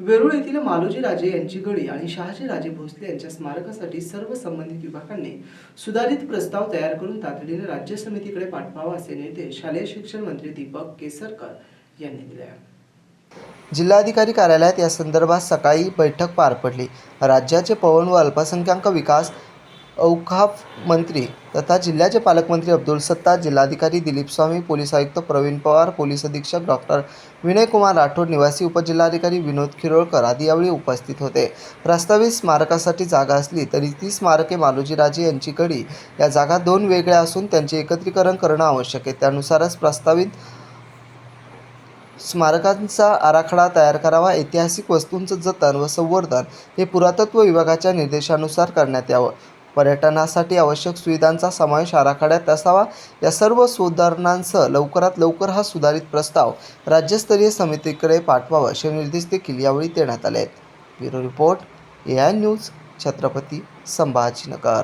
वेरूळ येथील मालोजी राजे यांची गळी आणि शहाजी राजे भोसले यांच्या स्मारकासाठी सर्व संबंधित विभागांनी सुधारित प्रस्ताव तयार करून तातडीने राज्य समितीकडे पाठवावा असे निर्देश शालेय शिक्षण मंत्री दीपक केसरकर यांनी दिले. जिल्हाधिकारी कार्यालयात या संदर्भात सकाळी बैठक पार पडली. राज्याचे पवन व अल्पसंख्याक विकास औकाफ मंत्री तथा जिल्ह्याचे पालकमंत्री अब्दुल सत्तार जिल्हाधिकारी दिलीप स्वामी पोलीस आयुक्त प्रवीण पवार पोलीस अधीक्षक डॉक्टर विनयकुमार राठोड निवासी उपजिल्हाधिकारी विनोद खिरोळकर आदी यावेळी उपस्थित होते. प्रस्तावित स्मारकासाठी जागा असली तरी ती स्मारके मालोजीराजे यांची गडी या जागा दोन वेगळ्या असून त्यांचे एकत्रीकरण करणं आवश्यक आहे. त्यानुसारच प्रस्तावित स्मारकांचा आराखडा तयार करावा. ऐतिहासिक वस्तूंचं जतन व संवर्धन हे पुरातत्व विभागाच्या निर्देशानुसार करण्यात यावं. पर्यटनासाठी आवश्यक सुविधांचा समावेश आराखड्यात असावा. या सर्व सुधारणांसह लवकरात लवकर हा सुधारित प्रस्ताव राज्यस्तरीय समितीकडे पाठवावा असे निर्देश देखील यावेळी देण्यात आले आहेत. Bureau report A I news Chhatrapati Sambhajinagar.